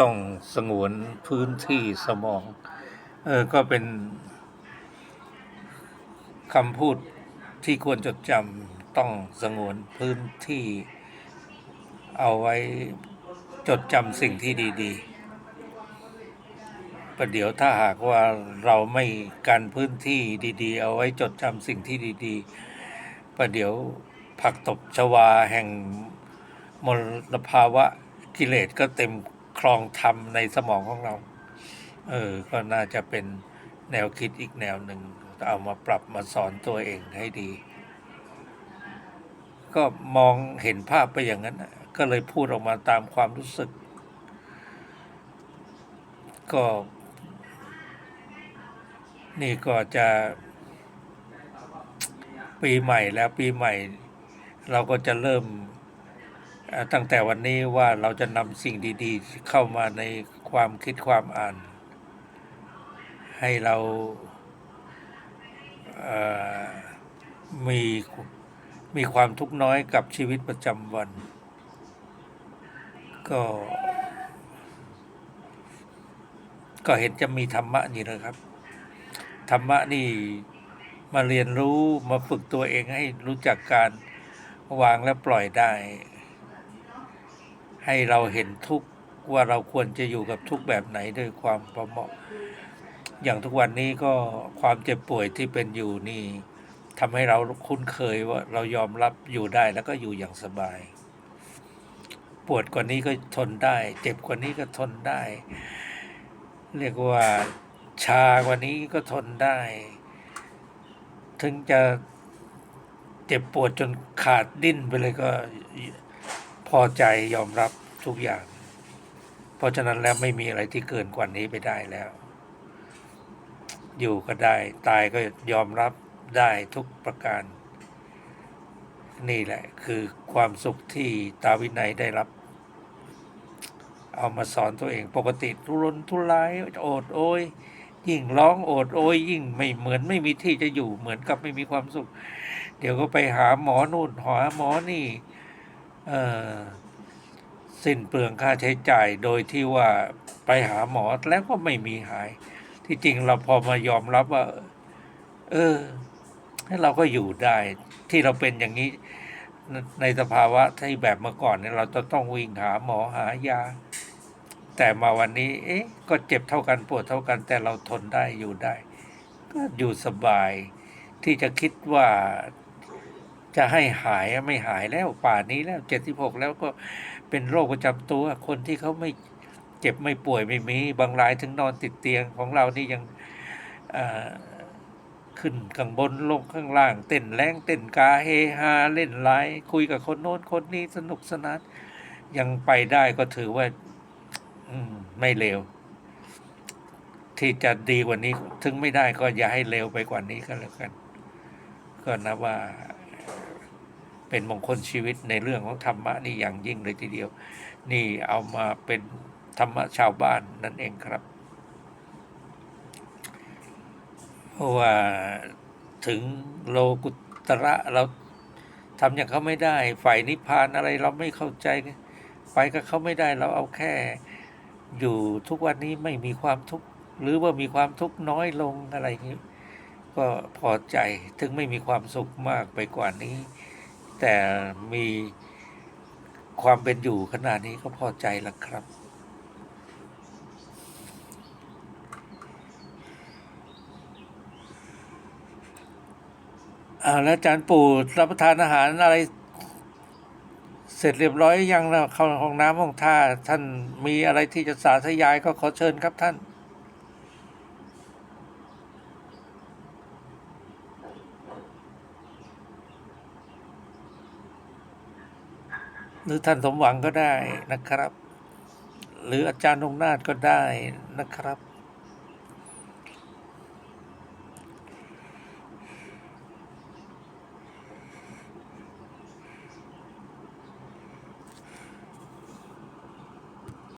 ต้องสงวนพื้นที่สมอง เออก็เป็นคำพูดที่ควรจดจำต้องสงวนพื้นที่เอาไว้จดจำสิ่งที่ดีๆประเดี๋ยวถ้าหากว่าเราไม่กันพื้นที่ดีๆ เอาไว้จดจำสิ่งที่ดีๆประเดี๋ยวผักตบชวาแห่งมลภาวะ กิเลสก็เต็มคลองธรรมในสมองของเรา เออ ก็น่าจะเป็นแนวคิดอีกแนวหนึ่งเอามาปรับมาสอนตัวเองให้ดี ก็มองเห็นภาพไปอย่างนั้น ก็เลยพูดออกมาตามความรู้สึก ก็ นี่ก็จะปีใหม่แล้วปีใหม่ เราก็จะเริ่ม ตั้งแต่วันนี้ว่าเราจะนำสิ่งดี ๆ เข้ามาในความคิดความอ่าน ให้เราเมีมีความทุกข์น้อยกับชีวิตประจำวัน ก็ ก็เห็นจะมีธรรมะนี่นะครับ ธรรมะนี่มาเรียนรู้มาฝึกตัวเองให้รู้จักการวางและปล่อยได้ ให้เราเห็นทุกว่าเราควรจะอยู่กับทุกแบบไหนด้วยความประเหมาะ อย่างทุกวันนี้ก็ความเจ็บป่วยที่เป็นอยู่นี่ทำให้เราคุ้นเคยว่าเรายอมรับอยู่ได้แล้วก็อยู่อย่างสบาย ปวดกว่านี้ก็ทนได้ เจ็บกว่านี้ก็ทนได้ เรียกว่าชากว่านี้ก็ทนได้ ถึงจะเจ็บปวดจนขาดดิ้นไปเลยก็ พอใจยอมรับทุกอย่าง เพราะฉะนั้นแล้วไม่มีอะไรที่เกินกว่านี้ไปได้แล้ว อยู่ก็ได้ ตายก็ยอมรับได้ทุกประการ นี่แหละคือความสุขที่ตาวินัยได้รับ เอามาสอนตัวเองปกติทุรนทุรายโอดโอย ยิ่งร้องโอดโอย ยิ่งไม่เหมือนไม่มีที่จะอยู่เหมือนกับไม่มีความสุข เดี๋ยวก็ไปหาหมอนู่นหาหมอนี่ สิ้นเปลืองค่าใช้จ่ายโดยที่ว่าไปหาหมอแล้วก็ไม่มีหาย ที่จริงเราพอมายอมรับว่า เออให้เราก็อยู่ได้ ที่เราเป็นอย่างนี้ ในสภาวะที่แบบเมื่อก่อนเนี่ยเราจะต้องวิ่งหาหมอหายา แต่มาวันนี้ เอ๊ะ ก็เจ็บเท่ากันปวดเท่ากัน แต่เราทนได้อยู่ได้ ก็อยู่สบาย ที่จะคิดว่า จะให้หายไม่หายแล้วป่านนี้แล้วเจ็ดสิบหกแล้วก็เป็นโรคประจำตัว คนที่เขาไม่เจ็บไม่ป่วยไม่มี บางรายถึงนอนติดเตียงของเรานี่ยังขึ้นข้างบนลงข้างล่าง เต้นแรงเต้นกาเฮฮาเล่นไลน์คุยกับคนโน้นคนนี้สนุกสนานยังไปได้ก็ถือว่าอมไม่เลวที่จะดีกว่านี้ ถึงไม่ได้ก็อย่าให้เลวไปกว่านี้ก็แล้วกัน ก็นับว่า เป็นมงคลชีวิตในเรื่องของธรรมะนี่อย่างยิ่งเลยทีเดียว นี่เอามาเป็นธรรมะชาวบ้านนั่นเองครับเพราะว่าถึงโลกุตระเราทำอย่างเขาไม่ได้ ฝ่ายนิพพานอะไรเราไม่เข้าใจ ไปกับเขาไม่ได้เราเอาแค่ อยู่ทุกวันนี้ไม่มีความทุกข์หรือว่ามีความทุกข์น้อยลงอะไรอย่างนี้ก็พอใจถึงไม่มีความสุขมากไปกว่านี้ แต่มีความเป็นอยู่ขนาดนี้ก็พอใจแล้วครับอ่าแล้วอาจารย์ปู่รับประทานอาหารอะไร เสร็จเรียบร้อยยังแล้วเข้าห้องน้ำห้องท่า ท่านมีอะไรที่จะสาธยายก็ขอเชิญครับท่าน หรือท่านสมหวังก็ได้นะครับ หรืออาจารย์องนาถก็ได้นะครับ